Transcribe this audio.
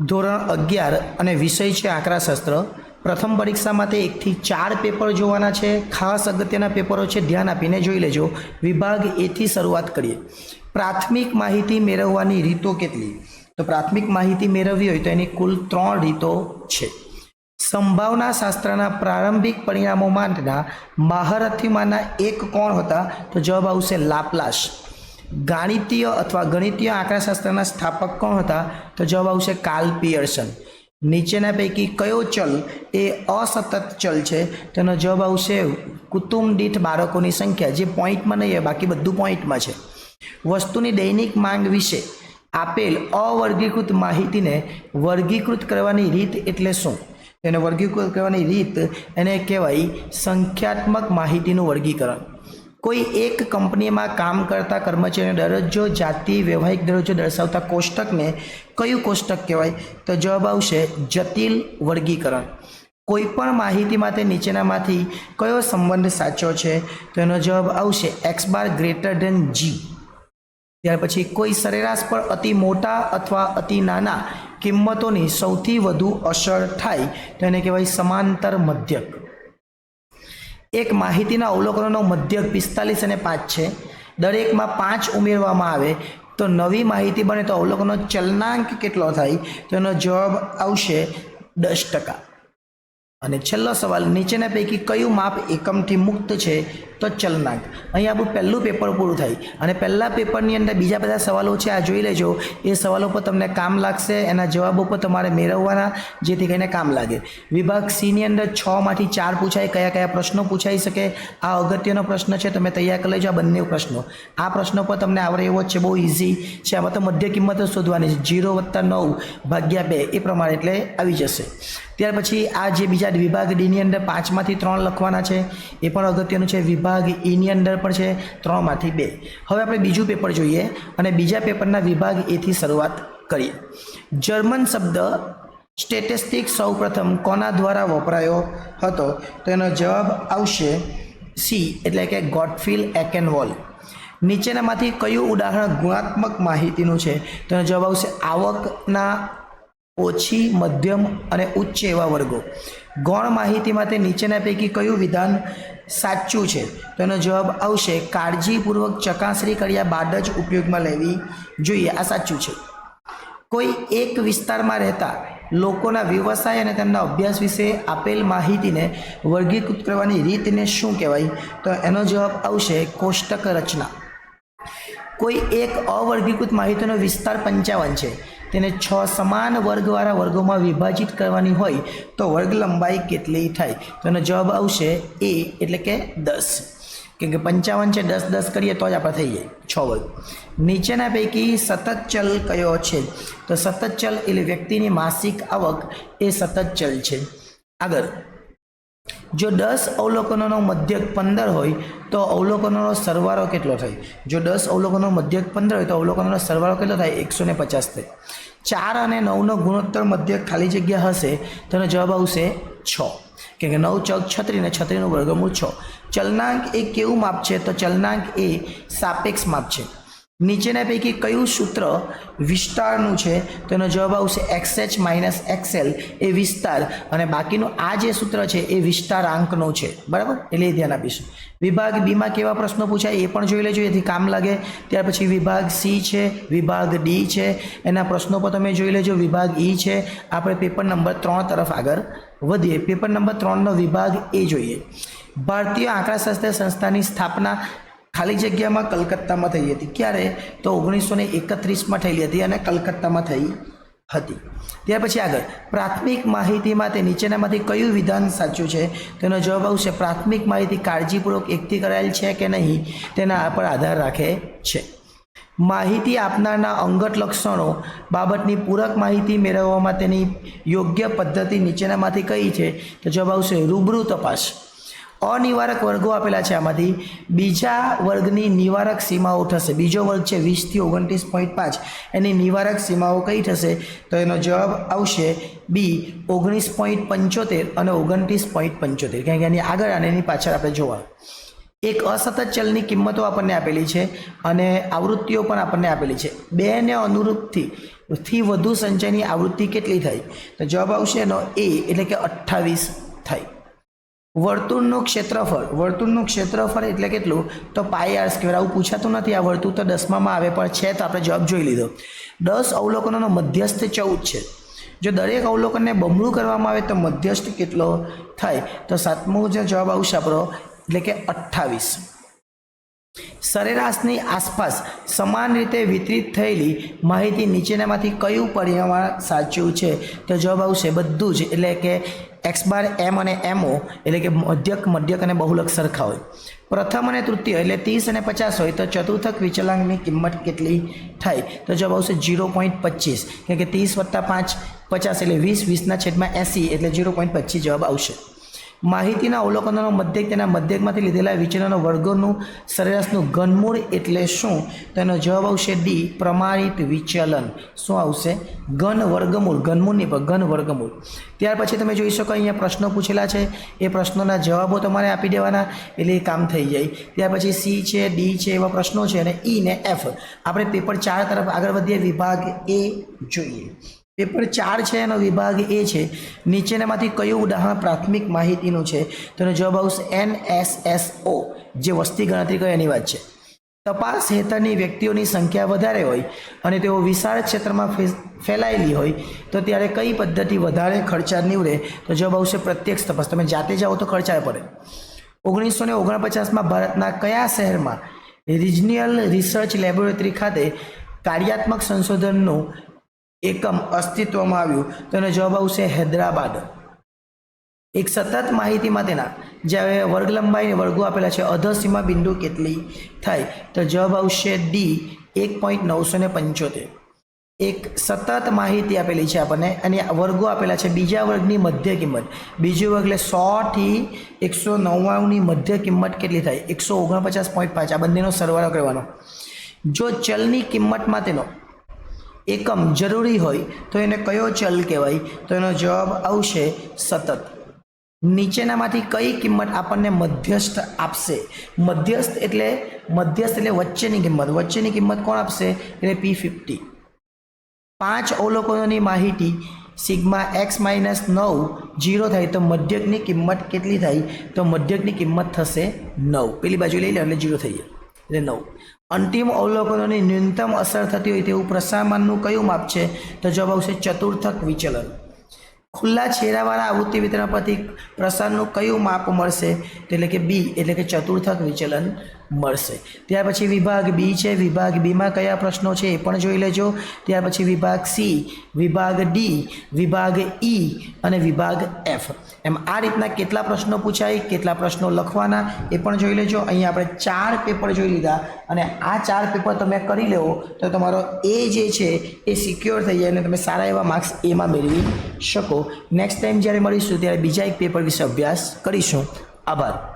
ધોરણ અગિયાર અને વિષય છે આંકડાશાસ્ત્ર. પ્રથમ પરીક્ષા માટે એકથી ચાર પેપર જોવાના છે. ખાસ અગત્યના પેપરો છે, ધ્યાન આપીને જોઈ લેજો. વિભાગ એથી શરૂઆત કરીએ. પ્રાથમિક માહિતી મેળવવાની રીતો કેટલી? તો પ્રાથમિક માહિતી મેળવવી હોય તો એની કુલ ત્રણ રીતો છે. સંભાવના શાસ્ત્રના પ્રારંભિક પરિણામો માટેના મહારથીમાંના એક કોણ હતા? તો જવાબ આવશે લાપલાસ. ગાણિતીય અથવા ગણિતીય આંકડાશાસ્ત્રના સ્થાપક કોણ હતા? તો જવાબ આવશે કાલ પિયર્સન. નીચેના પૈકી કયો ચલ એ અસતત ચલ છે? તેનો જવાબ આવશે કુટુંબ દીઠ બાળકોની સંખ્યા, જે પોઈન્ટમાં નહીં બાકી બધું પોઈન્ટમાં છે. વસ્તુની દૈનિક માંગ વિશે આપેલ અવર્ગીકૃત માહિતીને વર્ગીકૃત કરવાની રીત એટલે શું? તેને વર્ગીકૃત કરવાની રીત એને કહેવાય સંખ્યાત્મક માહિતીનું વર્ગીકરણ. કોઈ એક કંપનીમાં કામ કરતા કર્મચારીનો દરજ્જો જાતિ વ્યવહારિક દરજ્જો દર્શાવતા કોષ્ટકને કયું કોષ્ટક કહેવાય? તો જવાબ આવશે જટિલ વર્ગીકરણ. કોઈ પણ માહિતી માટે નીચેનામાંથી કયો સંબંધ સાચો છે? તો એનો જવાબ આવશે X bar greater than G. ત્યાર પછી કોઈ સરેરાશ પર અતિ મોટા અથવા અતિ નાના કિંમતોની સૌથી વધુ અસર થાય તેને કહેવાય સમાંતર મધ્યક. એક માહિતીના અવલોકનોનો મધ્યક પિસ્તાલીસ અને પાંચ છે. દરેકમાં પાંચ ઉમેરવામાં આવે તો નવી માહિતી બને તો અવલોકનનો ચલનાંક કેટલો થાય તો એનો જવાબ આવશે દસ ટકા. અને છેલ્લો સવાલ, નીચેના પૈકી કયું માપ એકમથી મુક્ત છે તો ચલનાંક અહીં આપણું પહેલું પેપર પૂરું થાય. અને પહેલાં પેપરની અંદર બીજા બધા સવાલો છે, આ જોઈ લેજો. એ સવાલો પર તમને કામ લાગશે, એના જવાબો પર તમારે મેળવવાના, જેથી કરીને કામ લાગે. વિભાગ સીની અંદર છમાંથી ચાર પૂછાય, કયા કયા પ્રશ્નો પૂછાઈ શકે? આ અગત્યનો પ્રશ્ન છે, તમે તૈયાર કરી લેજો આ બંને પ્રશ્નો. આ પ્રશ્નો પર તમને આવડે એવો છે, બહુ ઇઝી છે. આમાં તો મધ્ય કિંમત શોધવાની છે. જીરો વત્તા નવ ભાગ્યા બે, એ પ્રમાણે એટલે આવી જશે. ત્યાર પછી આ જે બીજા વિભાગ ડીની અંદર પાંચમાંથી ત્રણ લખવાના છે, એ પણ અગત્યનું છે. વિભાગ ઈની અંદર પણ છે, ત્રણમાંથી બે. હવે આપણે બીજું પેપર જોઈએ અને બીજા પેપરના વિભાગ એથી શરૂઆત કરીએ. જર્મન શબ્દ સ્ટેટિસ્ટિક સૌપ્રથમ કોના દ્વારા વપરાયો હતો? તો એનો જવાબ આવશે સી એટલે કે ગોડફિલ એકેનવોલ. નીચેનામાંથી કયું ઉદાહરણ ગુણાત્મક માહિતીનું છે? તો એનો જવાબ આવશે આવકના ઓછી, મધ્યમ અને ઉચ્ચ એવા વર્ગો. ગૌણ માહિતી માટે નીચેના પૈકી કયું વિધાન સાચું છે. તો એનો જવાબ આવશે, કાળજીપૂર્વક ચકાસણી કર્યા બાદ જ ઉપયોગમાં લેવી જોઈએ. આ સાચું છે. કોઈ એક વિસ્તારમાં રહેતા લોકોના વ્યવસાય અને તેમના અભ્યાસ વિશે આપેલ માહિતીને વર્ગીકૃત કરવાની રીતને શું કહેવાય? તો એનો જવાબ આવશે, કોષ્ટક રચના. કોઈ એક અવર્ગીકૃત માહિતીનો વિસ્તાર પંચાવન છે. તેને છ સમાન વર્ગવાળા વર્ગોમાં વિભાજિત કરવાની હોય તો વર્ગ લંબાઈ કેટલી થાય? તો એનો જવાબ આવશે એ એટલે કે દસ. કેમ કે પંચાવન છે, દસ દસ કરીએ તો જ આપણે થઈ જાય. છ વર્ગ. નીચેના પૈકી સતત ચલ કયો છે? તો સતત ચલ એટલે વ્યક્તિની માસિક આવક એ સતત ચલ છે. આગળ. જો દસ અવલોકનોનો મધ્યક પંદર હોય, તો અવલોકનોનો સરવાળો કેટલો થાય? જો દસ અવલોકનોનો મધ્યક પંદર હોય, તો અવલોકનોનો સરવાળો કેટલો થાય? એકસો ને પચાસ થાય. ચાર અને નવનો ગુણોત્તર મધ્યક ખાલી જગ્યા હશે તો એનો જવાબ આવશે છ. કેમ કે નવ ચોક છત્રી અને છત્રીનું વર્ગમૂળ છ. ચલનાંક એ કેવું માપ છે? તો ચલનાંક એ સાપેક્ષ માપ છે. નીચેના પૈકી કયું સૂત્ર વિસ્તારનું છે? તો એનો જવાબ આવશે એક્સ એચ માઇનસ એક્સએલ એ વિસ્તાર. અને બાકીનું આ જે સૂત્ર છે, એ વિસ્તારાંકનું છે. બરાબર? એટલે ધ્યાન આપીશું. વિભાગ બીમાં કેવા પ્રશ્નો પૂછાય એ પણ જોઈ લેજો, એથી કામ લાગે. ત્યાર પછી વિભાગ સી છે, વિભાગ ડી છે. એના પ્રશ્નો પણ તમે જોઈ લેજો. વિભાગ ઈ છે. આપણે પેપર નંબર ત્રણ તરફ આગળ વધીએ. પેપર નંબર ત્રણનો વિભાગ એ જોઈએ. ભારતીય આંકડાશાસ્ત્ર સંસ્થાની સ્થાપના ખાલી જગ્યામાં કલકત્તામાં થઈ હતી. ક્યારે? તો ઓગણીસો ને એકત્રીસમાં થયેલી હતી અને કલકત્તામાં થઈ હતી. ત્યાર પછી આગળ. પ્રાથમિક માહિતીમાં તે નીચેનામાંથી કયું વિધાન સાચું છે? તેનો જવાબ આવશે, પ્રાથમિક માહિતી કાળજીપૂર્વક એકઠી કરાયેલ છે કે નહીં તેના પર આધાર રાખે છે. માહિતી આપનારના અંગત લક્ષણો બાબતની પૂરક માહિતી મેળવવા માટેની યોગ્ય પદ્ધતિ નીચેનામાંથી કઈ છે? તો જવાબ આવશે, રૂબરૂ તપાસ. અનિવારક વર્ગો આપેલા છે આમાંથી. બીજા વર્ગની નિવારક સીમાઓ થશે. બીજો વર્ગ છે વીસથી ઓગણત્રીસ પોઈન્ટ પાંચ. એની નિવારક સીમાઓ કઈ થશે? તો એનો જવાબ આવશે બી ઓગણીસ પોઈન્ટ પંચોતેર અને ઓગણત્રીસ પોઈન્ટ પંચોતેર. કારણ કે એની આગળ અને એની પાછળ આપણે જોવા. એક અસતત ચલની કિંમતો આપણને આપેલી છે અને આવૃત્તિઓ પણ આપણને આપેલી છે. બેને અનુરૂપથી, થી વધુ સંચયની આવૃત્તિ કેટલી થાય તો જવાબ આવશે એનો એ, એટલે કે અઠ્ઠાવીસ થાય વર્તુળનું ક્ષેત્રફળ વર્તુળનું ક્ષેત્રફળ એટલે કેટલું? તો પાઈ આર સ્ક્વેર આવું પૂછાતું નથી આ વર્તુળ તો દસમામાં આવે, પણ છે તો આપણે જવાબ જોઈ લીધો. દસ અવલોકનોનો મધ્યસ્થ ચૌદ છે. જો દરેક અવલોકનને બમણું કરવામાં આવે તો મધ્યસ્થ કેટલો થાય? તો સાતમો જે જવાબ આવશે આપણો, એટલે કે અઠ્ઠાવીસ. સરેરાશની આસપાસ સમાન રીતે વિતરિત થયેલી માહિતી નીચેનામાંથી કયું પરિમાણ સાચું છે? તો જવાબ આવશે બધું જ, એટલે કે એક્સ બાર, એમ અને એમઓ, એટલે કે મધ્યક મધ્યક અને બહુલક સરખા હોય. પ્રથમ અને તૃતીય, એટલે ત્રીસ અને પચાસ હોય, તો ચતુર્થક વિચલાંકની કિંમત કેટલી થાય? તો જવાબ આવશે જીરો પોઈન્ટ પચીસ, કેમ કે ત્રીસ વત્તા પાંચ પચાસ, એટલે વીસ, વીસના છેદમાં એંસી, એટલે જીરો પોઈન્ટ પચીસ જવાબ આવશે. માહિતીના અવલોકનોનો મધ્યક તેના મધ્યકમાંથી લીધેલા વિચલનો વર્ગોનું સરેરાશનું ઘનમૂળ એટલે શું? તેનો જવાબ આવશે ડી પ્રમાણિત વિચલન. શું આવશે? ઘન વર્ગમૂળ ઘનમૂળ નહીં પણ ઘન વર્ગમૂળ. ત્યાર પછી તમે જોઈ શકો અહીંયા પ્રશ્નો પૂછેલા છે. એ પ્રશ્નોના જવાબો તમારે આપી દેવાના, એટલે એ કામ થઈ જાય. ત્યાર પછી સી છે ડી છે, એવા પ્રશ્નો છે અને ઈ ને એફ આપણે પેપર ચાર તરફ આગળ વધીએ, વિભાગ એ જોઈએ. પેપર ચાર છે એનો વિભાગ એ છે. નીચેનામાંથી કયું ઉદાહરણ પ્રાથમિક માહિતીનું છે? તો એનો જવાબ આવશે એન એસ એસ ઓ, જે વસ્તી ગણતરી કરે એની વાત છે. તપાસ હેઠળની વ્યક્તિઓની સંખ્યા વધારે હોય અને તેઓ વિશાળ ક્ષેત્રમાં ફેલાયેલી હોય, તો ત્યારે કઈ પદ્ધતિ વધારે ખર્ચા નીવડે? તો જવાબ આવશે પ્રત્યક્ષ તપાસ. તમે જાતે જાઓ તો ખર્ચા પડે. ઓગણીસો ને ઓગણપચાસમાં ભારતના કયા શહેરમાં રિજનિયલ રિસર્ચ લેબોરેટરી ખાતે કાર્યાત્મક સંશોધનનું એકમ અસ્તિત્વમાં આવ્યું. તો એનો જવાબ આવશે હૈદરાબાદ. એક સતત માહિતી માટેના જ્યારે વર્ગ લંબાઈને વર્ગો આપેલા છે, અધસીમા બિંદુ કેટલી થાય? તો જવાબ આવશે ડી એક પોઈન્ટ નવસો ને પંચોતેર. એક સતત માહિતી આપેલી છે આપણને, અને વર્ગો આપેલા છે બીજા વર્ગની મધ્ય કિંમત. બીજો વર્ગ એટલે સોથી એકસો નવ્વાણુંની મધ્ય કિંમત કેટલી થાય? એકસો ઓગણપચાસ પોઈન્ટ પાંચ. આ બંનેનો સરવાળો કરવાનો. જો ચલની કિંમત માટેનો એકમ જરૂરી હોય, તો એને કયો ચલ કહેવાય? તો એનો જવાબ આવશે સતત. નીચેનામાંથી કઈ કિંમત આપણને મધ્યસ્થ આપશે? મધ્યસ્થ એટલે મધ્યસ્થ એટલે વચ્ચેની કિંમત. વચ્ચેની કિંમત કોણ આપશે? એટલે પી ફિફ્ટી પાંચ અવલોકનોની માહિતી સિગ્મા એક્સ માઇનસ નવ જીરો થાય, તો મધ્યકની કિંમત કેટલી થાય? તો મધ્યકની કિંમત થશે નવ. પેલી બાજુ લઈ લે, એટલે જીરો થઈ જાય. એટલે નવ. અંતિમ અવલોકનોની ન્યૂનતમ અસર થતી હોય તેવું પ્રસામાનનું કયું માપ છે? તો જવાબ આવશે ચતુર્થક વિચલન. ખુલ્લા છેડાવાળા આવૃત્તિ વિતરણ પરથી પ્રસારનું કયું માપ મળશે? એટલે કે બી, એટલે કે ચતુર્થક વિચલન. મળશે. ત્યાર પછી વિભાગ બી છે. વિભાગ બીમાં કયા પ્રશ્નો છે એ પણ જોઈ લેજો. ત્યાર પછી વિભાગ સી, વિભાગ ડી, વિભાગ ઈ અને વિભાગ એફ. એમ આ રીતના કેટલા પ્રશ્નો પૂછાય, કેટલા પ્રશ્નો લખવાના એ પણ જોઈ લેજો. અહીંયા આપણે ચાર પેપર જોઈ લીધા અને આ ચાર પેપર તમે કરી લેવો તો તમારો એ જે છે એ સિક્યોર થઈ જાય અને તમે સારા એવા માર્ક્સ એમાં મેળવી શકો. નેક્સ્ટ ટાઈમ જ્યારે મળીશું ત્યારે બીજા એક પેપર વિશે અભ્યાસ કરીશું. આભાર.